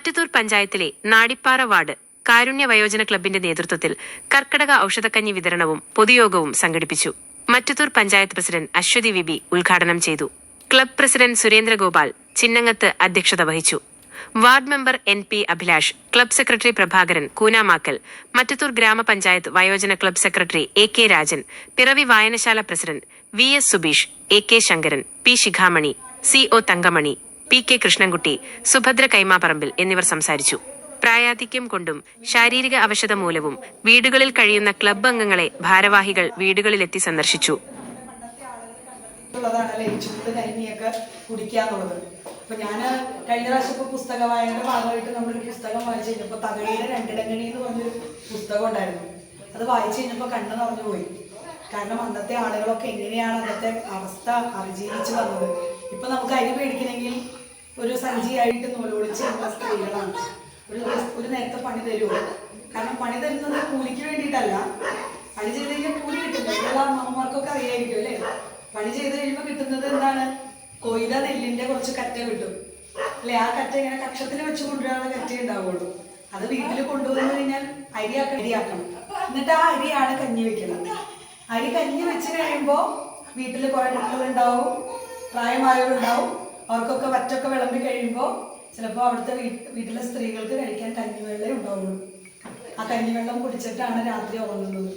മറ്റത്തൂർ പഞ്ചായത്തിലെ നാടിപ്പാറ വാർഡ് കാരുണ്യ വയോജന ക്ലബിന്റെ നേതൃത്വത്തിൽ കർക്കടക ഔഷധക്കഞ്ഞി വിതരണവും പൊതുയോഗവും സംഘടിപ്പിച്ചു. Mattathur panchayat president Aswathy V B ഉദ്ഘാടനം ചെയ്തു. ക്ലബ് പ്രസിഡന്റ് സുരേന്ദ്രഗോപാൽ ചിന്നങ്ങത്ത് അധ്യക്ഷത വഹിച്ചു. Ward member N P Abhilash club secretary Prabhakaran Koonamakkal Mattathur ഗ്രാമപഞ്ചായത്ത് വയോജന club secretary A K Rajan Piravi വായനശാല president V S Subeesh A K Sankaran P Sikhamani C O Thankamani P K Krishnankutty Subhadra Kaimaparambil എന്നിവർ സംസാരിച്ചു. പ്രായാധിക്യം കൊണ്ടും ശാരീരിക അവശത മൂലവും വീടുകളിൽ കഴിയുന്ന ക്ലബ് അംഗങ്ങളെ ഭാരവാഹികൾ വീടുകളിലെത്തി സന്ദർശിച്ചു. അപ്പൊ ഞാൻ കഴിഞ്ഞ പ്രാവശ്യം ഇപ്പൊ പുസ്തക വായനയുടെ ഭാഗമായിട്ട് നമ്മളൊരു പുസ്തകം വായിച്ചു കഴിഞ്ഞപ്പോ തകഴിയുടെ രണ്ടിടങ്ങണി എന്ന് പറഞ്ഞൊരു പുസ്തകം ഉണ്ടായിരുന്നു. അത് വായിച്ചു കഴിഞ്ഞപ്പോ കണ്ണു നിറഞ്ഞു പോയി. കാരണം അന്നത്തെ ആളുകളൊക്കെ എങ്ങനെയാണ് അന്നത്തെ അവസ്ഥ അതിജീവിച്ച് വന്നത്? ഇപ്പൊ നമുക്ക് അരി മേടിക്കണമെങ്കിൽ ഒരു സഞ്ചിയായിട്ട് നൂലോടിച്ച് ഉള്ള സ്ത്രീകളാണ് ഒരു ഒരു നേരത്തെ പണി തരുമോ കാരണം പണി തരുന്നത് കൂലിക്ക് വേണ്ടിയിട്ടല്ല. പണി ചെയ്ത് കഴിഞ്ഞാൽ കൂലി കിട്ടില്ല. അമ്മമാർക്കൊക്കെ അറിയായിരിക്കും അല്ലേ? പണി ചെയ്ത് കഴിയുമ്പോൾ കിട്ടുന്നത് എന്താണ്? കൊയ്ത നെല്ലിന്റെ കുറച്ച് കറ്റ കിട്ടും. അല്ലെ? ആ കറ്റ ഇങ്ങനെ കക്ഷത്തിൽ വെച്ച് കൊണ്ടുവരാനുള്ള കറ്റ ഉണ്ടാവുള്ളൂ. അത് വീട്ടിൽ കൊണ്ടുവന്നു കഴിഞ്ഞാൽ അരിയാക്ക അരിയാക്കണം. എന്നിട്ട് ആ അരിയാണ് കഞ്ഞി വെക്കുന്നത്. അരി കഞ്ഞി വെച്ച് കഴിയുമ്പോൾ വീട്ടിൽ കുറെ മക്കളുണ്ടാവും പ്രായമായവരുണ്ടാവും. അവർക്കൊക്കെ വറ്റൊക്കെ വിളമ്പി കഴിയുമ്പോൾ ചിലപ്പോൾ അവിടുത്തെ വീട്ടിലെ സ്ത്രീകൾക്ക് കഴിക്കാൻ കഞ്ഞിവെള്ളേ ഉണ്ടാവുള്ളൂ. ആ കഞ്ഞിവെള്ളം കുടിച്ചിട്ടാണ് രാത്രി ഉറങ്ങുന്നത്.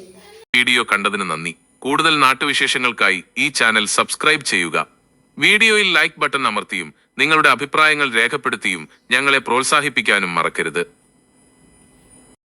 വീഡിയോ കണ്ടതിന് നന്ദി. കൂടുതൽ നാട്ടുവിശേഷങ്ങൾക്കായി ഈ ചാനൽ സബ്സ്ക്രൈബ് ചെയ്യുക. വീഡിയോയിൽ ലൈക്ക് ബട്ടൺ അമർത്തിയും നിങ്ങളുടെ അഭിപ്രായങ്ങൾ രേഖപ്പെടുത്തിയും ഞങ്ങളെ പ്രോത്സാഹിപ്പിക്കാനും മറക്കരുത്.